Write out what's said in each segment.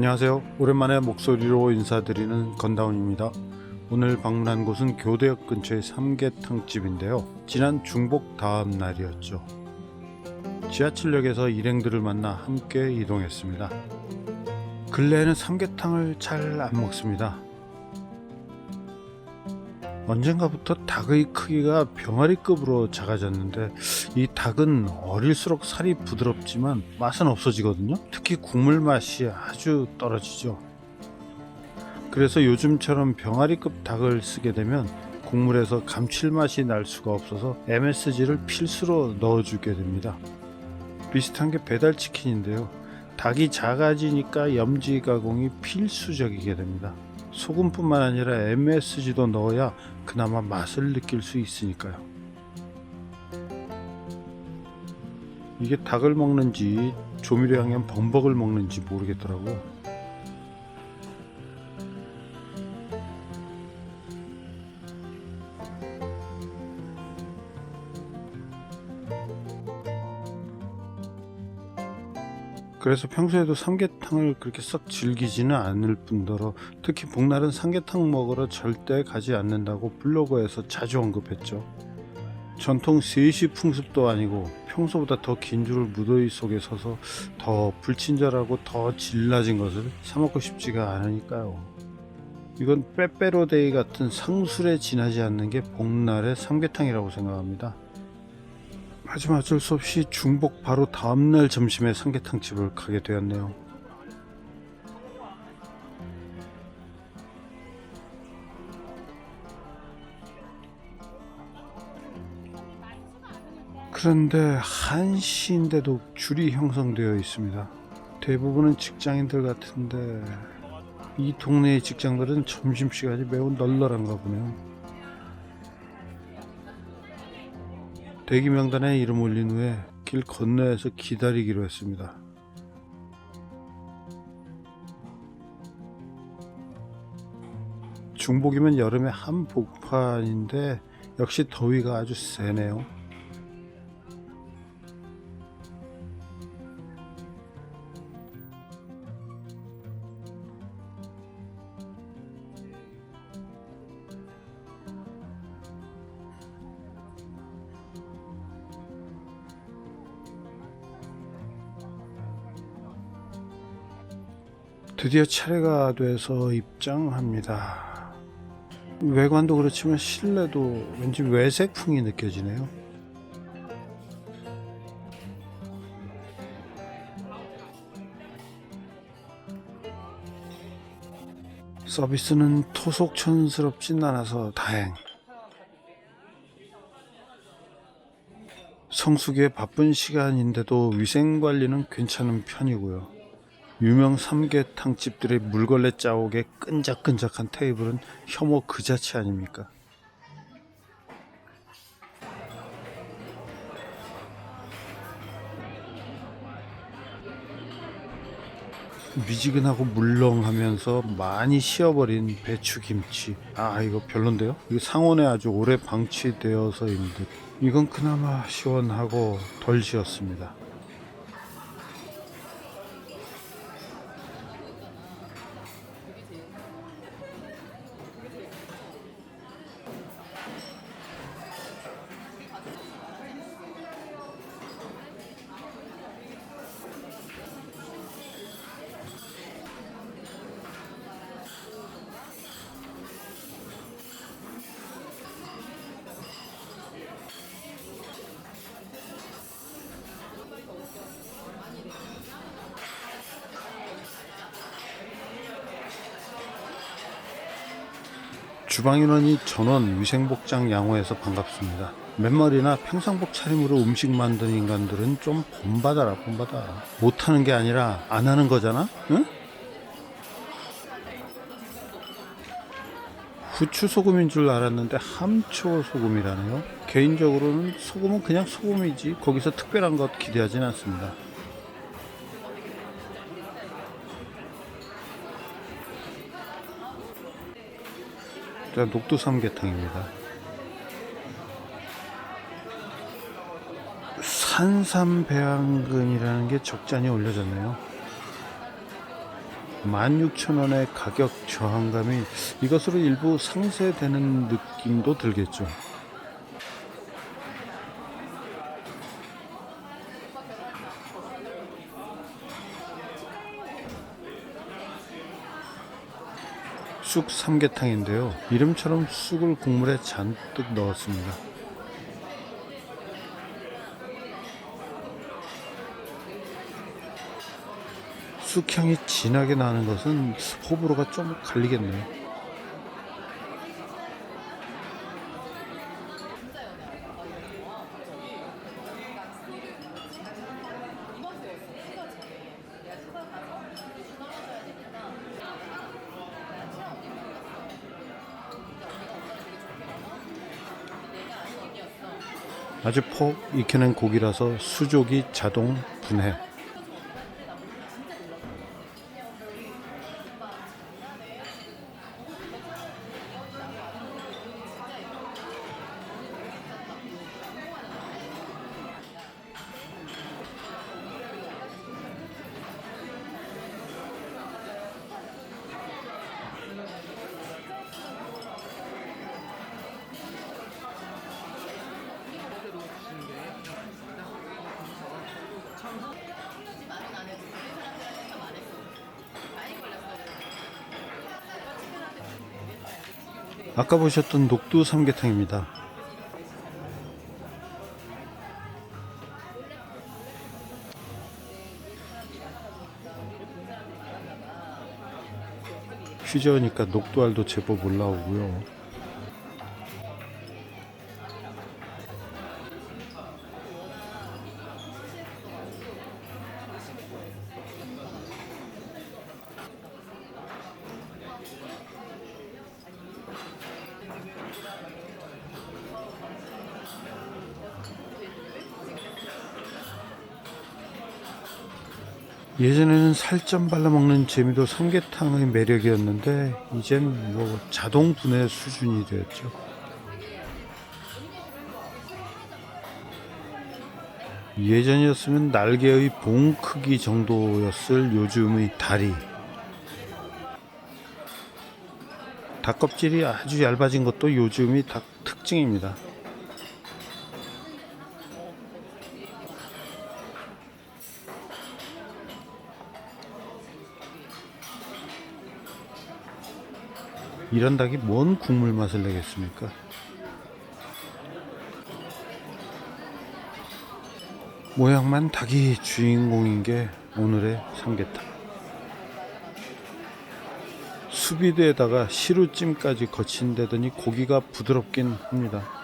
안녕하세요. 오랜만에 목소리로 인사드리는 건다운입니다. 오늘 방문한 곳은 교대역 근처의 삼계탕집인데요. 지난 중복 다음 날이었죠. 지하철역에서 일행들을 만나 함께 이동했습니다. 근래에는 삼계탕을 잘 안 먹습니다. 언젠가부터 닭의 크기가 병아리급으로 작아졌는데 이 닭은 어릴수록 살이 부드럽지만 맛은 없어지거든요. 특히 국물 맛이 아주 떨어지죠. 그래서 요즘처럼 병아리급 닭을 쓰게 되면 국물에서 감칠맛이 날 수가 없어서 MSG를 필수로 넣어주게 됩니다. 비슷한 게 배달 치킨인데요. 닭이 작아지니까 염지 가공이 필수적이게 됩니다. 소금뿐만 아니라 MSG도 넣어야 그나마 맛을 느낄 수 있으니까요. 이게 닭을 먹는지 조미료 양념 범벅을 먹는지 모르겠더라고. 그래서 평소에도 삼계탕을 그렇게 썩 즐기지는 않을 뿐더러 특히 복날은 삼계탕 먹으러 절대 가지 않는다고 블로그에서 자주 언급했죠. 전통 3시 풍습도 아니고 평소보다 더 긴 줄을 무더위 속에 서서 더 불친절하고 더 질라진 것을 사먹고 싶지가 않으니까요. 이건 빼빼로데이 같은 상술에 지나지 않는 게 복날의 삼계탕이라고 생각합니다. 하지만 어쩔 수 없이 중복 바로 다음날 점심에 삼계탕 집을 가게 되었네요. 그런데 한시인데도 줄이 형성되어 있습니다. 대부분은 직장인들 같은데 이 동네의 직장들은 점심시간이 매우 널널한가 보네요. 대기 명단에 이름 올린 후에 길 건너에서 기다리기로 했습니다. 중복이면 여름의 한복판인데 역시 더위가 아주 세네요. 드디어 차례가 돼서 입장합니다. 외관도 그렇지만 실내도 왠지 외색풍이 느껴지네요. 서비스는 토속촌스럽진 않아서 다행. 성수기에 바쁜 시간인데도 위생 관리는 괜찮은 편이고요. 유명 삼계탕 집들의 물걸레 자옥에 끈적끈적한 테이블은 혐오 그 자체 아닙니까? 미지근하고 물렁하면서 많이 식어버린 배추김치 아 이거 별론데요? 이거 상온에 아주 오래 방치되어서인 듯 이건 그나마 시원하고 덜 시었습니다 주방 인원이 전원 위생복장 양호해서 반갑습니다. 맨머리나 평상복 차림으로 음식 만드는 인간들은 좀 본받아라 본받아. 못하는 게 아니라 안 하는 거잖아? 응? 후추 소금인 줄 알았는데 함초 소금이라네요. 개인적으로는 소금은 그냥 소금이지 거기서 특별한 것 기대하진 않습니다. 자, 녹두 삼계탕입니다. 산삼배양근이라는 게 적잖이 올려졌네요. 16,000원의 가격 저항감이 이것으로 일부 상쇄되는 느낌도 들겠죠. 쑥 삼계탕인데요. 이름처럼 쑥을 국물에 잔뜩 넣었습니다. 쑥향이 진하게 나는 것은 호불호가 좀 갈리겠네요. 아주 폭 익혀낸 고기라서 수족이 자동 분해. 아까 보셨던 녹두 삼계탕입니다. 휴저니까 녹두알도 제법 올라오고요. 예전에는 살점 발라 먹는 재미도 삼계탕의 매력이었는데 이젠 뭐 자동 분해 수준이 되었죠. 예전이었으면 날개의 봉 크기 정도였을 요즘의 다리. 닭 껍질이 아주 얇아진 것도 요즘이 닭 특징입니다. 이런 닭이 뭔 국물 맛을 내겠습니까? 모양만 닭이 주인공인 게 오늘의 삼계탕. 수비드에다가 시루찜까지 거친다더니 고기가 부드럽긴 합니다.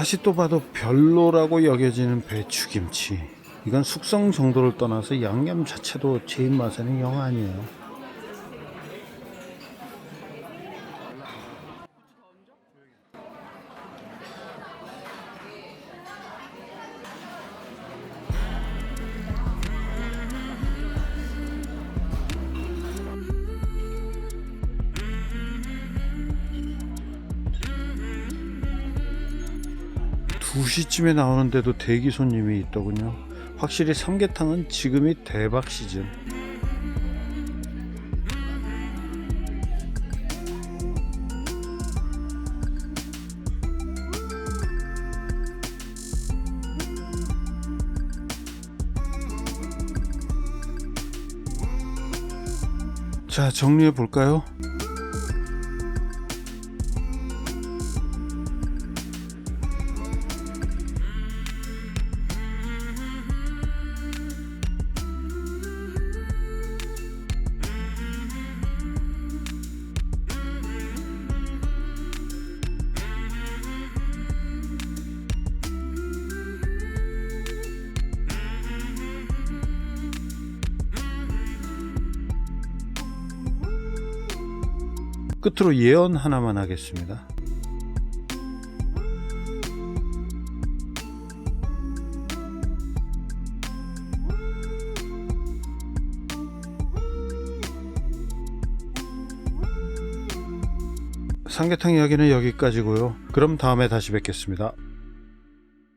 다시 또 봐도 별로라고 여겨지는 배추김치. 이건 숙성 정도를 떠나서 양념 자체도 제 입맛에는 영 아니에요. 두시쯤에 나오는데도 대기 손님이 있더군요. 확실히 삼계탕은 지금이 대박 시즌. 자, 정리해 볼까요? 끝으로 예언 하나만 하겠습니다. 삼계탕 이야기는 여기까지고요. 그럼 다음에 다시 뵙겠습니다.